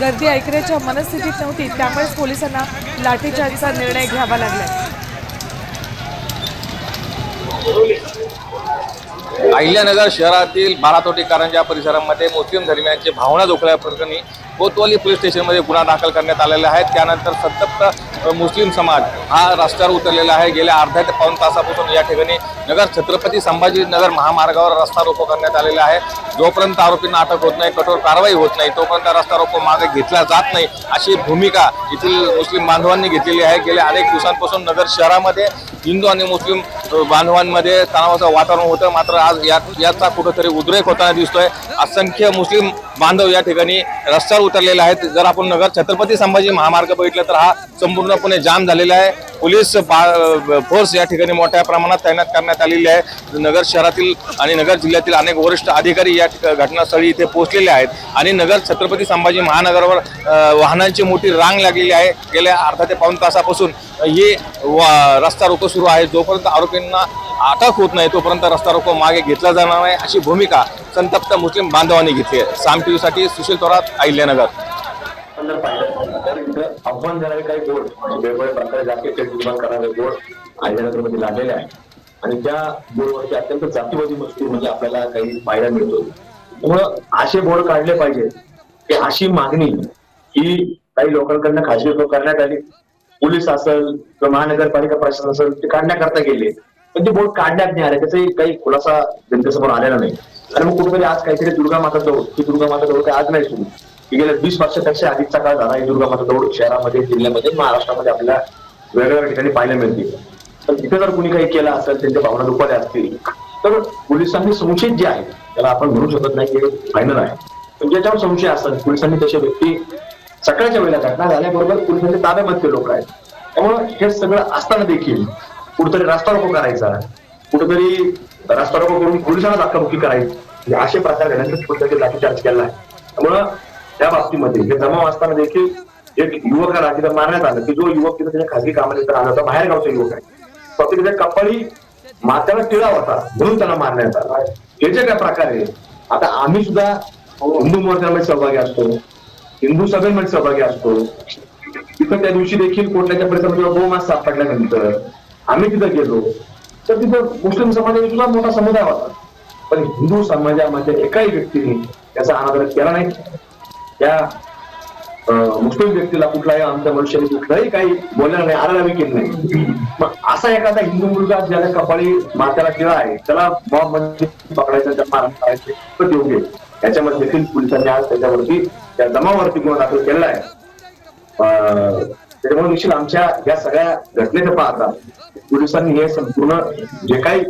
गर्दी ऐकण्याच्या मनस्थितीत नव्हती त्यामुळेच पोलिसांना लाठीचार्जचा निर्णय घ्यावा लागला. अहिल्यानगर शहरातील बारातोटी कारंजा परिसरामध्ये मुस्लिम धर्मियांची भावना जोखल्याप्रकरणी कोतवाली पोलीस स्टेशनमध्ये गुन्हा दाखल करण्यात आलेला आहे. त्यानंतर संतप्त मुस्लिम समाज हा रस्त्यावर उतरलेला आहे. गेल्या अर्ध्या ते पाऊन तासापासून या ठिकाणी नगर छत्रपती संभाजीनगर महामार्गावर रस्ता रोको करण्यात आलेला आहे. जोपर्यंत आरोपींना अटक होत नाही कठोर कारवाई होत नाही तोपर्यंत रस्ता रोको मागे घेतला जात नाही अशी भूमिका येथील मुस्लिम बांधवांनी घेतलेली आहे. गेल्या अनेक दिवसांपासून नगर शहरामध्ये हिंदू आणि मुस्लिम बांधवांमध्ये तणावाचं वातावरण होतं. मात्र आज या याचा कुठंतरी उद्रेक होताना दिसतोय. असंख्य मुस्लिम बांधव या ठिकाणी रस्त्यावर उतरलेले आहेत. जर आपण नगर छत्रपती संभाजी महामार्ग बघितलं तर हा संपूर्ण पूर्णपणे जाम झालेला आहे. पोलीस बा- फोर्स या ठिकाणी मोठ्या प्रमाणात तैनात करण्यात आलेली आहे. नगर शहरातील आणि नगर जिल्ह्यातील अनेक वरिष्ठ अधिकारी या घटनास्थळी इथे पोहोचलेले आहेत. आणि नगर छत्रपती संभाजी महानगरावर वाहनांची मोठी रांग लागलेली आहे. गेल्या अर्धा ते पाऊन तासापासून ही वा- रस्ता रोको सुरू आहे. जोपर्यंत आरोपींना अटक होत नाही तोपर्यंत रस्ता रोको मागे घेतला जाणार नाही अशी भूमिका संतप्त मुस्लिम बांधवांनी घेतली आहे. साम टी सुशील थोरात अहिल्यानगर. आपण जर पाहिलं तर इथं आव्हान देणारे काही बोर्ड म्हणजे वेगवेगळ्या प्रकारे जातीचे निर्माण करणारे बोर्ड अहिल्यानगरमध्ये लागलेले आहे आणि त्या बोर्डवरती अत्यंत जातीवादी मजकूर म्हणजे आपल्याला काही पाहायला मिळतो. त्यामुळं असे बोर्ड काढले पाहिजे. की अशी मागणी ही काही लोकांकडनं खाजगी लोक करण्यात आली. पोलीस असेल किंवा महानगरपालिका प्रशासन असेल ते काढण्याकरता गेले. पण ते बोर्ड काढण्यात नाही आले. त्याचाही काही खुलासा जनतेसमोर आलेला नाही. आणि मग कुठेतरी आज काहीतरी दुर्गा माता जवळ ही दुर्गा माता जवळ काही आज नाही सुरू. की गेल्या वीस वर्षापेक्षा अधिकचा काळ झाला. ही दुर्गा माता दौड शहरामध्ये जिल्ह्यामध्ये महाराष्ट्रामध्ये आपल्याला वेगवेगळ्या ठिकाणी पाहायला मिळतील तर तिथे जर कुणी काही केलं असेल त्यांच्या भावना दुखवल्या असतील तर पोलिसांनी संशयित जे आहे त्याला आपण म्हणू शकत नाही की फायनल आहे. पण ज्याच्यावर संशय असतात पोलिसांनी तशा व्यक्ती सकाळच्या वेळेला घटना झाल्याबरोबर पोलिसांच्या ताब्यामध्ये लोक आहेत. त्यामुळं हे सगळं असताना देखील कुठेतरी रास्ता रोको करायचा. कुठेतरी रास्ता रोको करून पोलिसांना धक्काबुक्की करायची. असे प्रकार घडल्यानंतर कुठेतरी लाठीचार्ज केला आहे. त्यामुळं त्या बाबतीमध्ये हे जमाव असताना देखील एक युवकाला तिथं मारण्यात आलं की जो युवक तिथं त्याच्या खाजगी कामानिमित्त आला होता बाहेर गावचा युवक आहे. फक्त तिथे कपाळी माथ्याला टिळा होता म्हणून त्याला मारण्यात आला. हे जे काय प्रकार आहे आता आम्ही सुद्धा हिंदू मोर्चामध्ये सहभागी असतो हिंदू सभेमध्ये सहभागी असतो. तिथं त्या दिवशी देखील कोटल्याच्या परिसरामध्ये गोमास सापडल्यानंतर आम्ही तिथं गेलो तर तिथं मुस्लिम समाजाने सुद्धा मोठा समुदाय होता. पण हिंदू समाजामध्ये एकाही व्यक्तीने त्याचा अनादर केला नाही. त्या मुस्लिम व्यक्तीला कुठलाही आमच्या मनुष्याने कुठलाही काही बोलणार नाही आरावी केली नाही. मग असा एखादा हिंदू मुलगा ज्याला कपाळी माथ्याला टिळा आहे त्याला बॉम्बमध्ये पकडायचं त्या मारण करायचे तर योग्य याच्यामध्ये देखील पोलिसांनी आज त्याच्यावरती त्या जमावरती गुन्हा दाखल केलेला आहे. अं, त्याच्यामुळे निश्चित आमच्या या सगळ्या घटनेचं पाहता पोलिसांनी हे संपूर्ण जे काही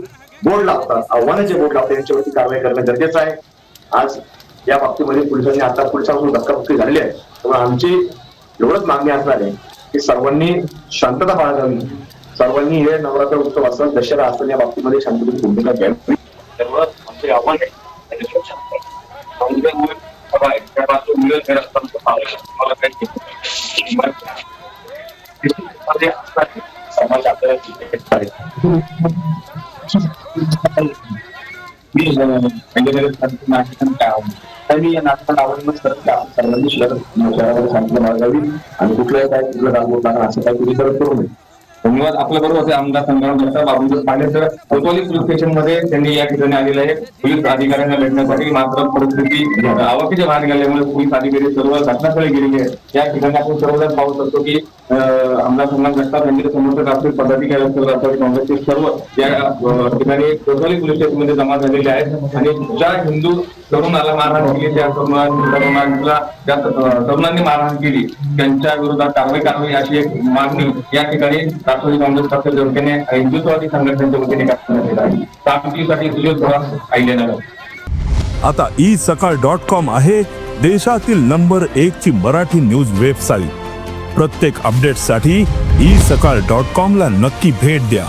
बोर्ड लावतात आव्हानाचे बोर्ड लावतात यांच्यावरती कारवाई करणं गरजेचं आहे. आज या बाबतीमध्ये पोलिसांनी आता पोलिसांकडून धक्काबुक्की झालेली आहे त्यामुळे आमची एवढंच मागणी असणार आहे की सर्वांनी शांतता बाळगावी. सर्वांनी हे नवरात्र उत्सव असेल दशरा असेल या बाबतीमध्ये शांततेची भूमिका घ्यावी. त्यामुळं आमचे आव्हान आहे. असतात. समाज आपल्याला आहे. मी या नाटकात आवडूनच करत की आपण सर्वांनी शहर सांगितलं बाळगावी आणि कुठल्याही काय कुठलं रागवत असं काही कुणी करत करू नये. धन्यवाद. आपल्या बरोबर आमदार संग्राम जगताप आपण जर पाहिले तर कोतवाली पोलीस स्टेशनमध्ये त्यांनी या ठिकाणी आलेले आहे. पोलीस अधिकाऱ्यांना भेटण्यासाठी मात्र परिस्थिती आवाकीच्या बाहेर गेल्यामुळे पोलीस अधिकारी सर्व घटनास्थळी गेलेले आहेत. या ठिकाणी आपण सर्वजण पाहू शकतो की आमदार संग्राम जगताप यांचे समर्थक असतील पदाधिकारी असतील राष्ट्रवादी काँग्रेसचे सर्व या ठिकाणी कोतवाली पोलीस स्टेशनमध्ये जमा झालेले आहेत. आणि ज्या हिंदू तरुणाला मारहाण केली त्या तरुणांना त्या तरुणांनी मारहाण केली त्यांच्या विरोधात कारवाई करावी अशी एक मागणी या ठिकाणी राष्ट्रवादी काँग्रेस पक्षाच्या वतीने हिंदुत्ववादी संघटनेच्या वतीने करण्यात येत आहे. सामटीसाठी सुजय थोरात अहिल्यानगर आता ई सकाळ डॉट कॉम आहे देशातील नंबर एक ची मराठी न्यूज वेबसाईट. प्रत्येक अपडेटसाठी ई सकाळ डॉट कॉम ला नक्की भेट द्या.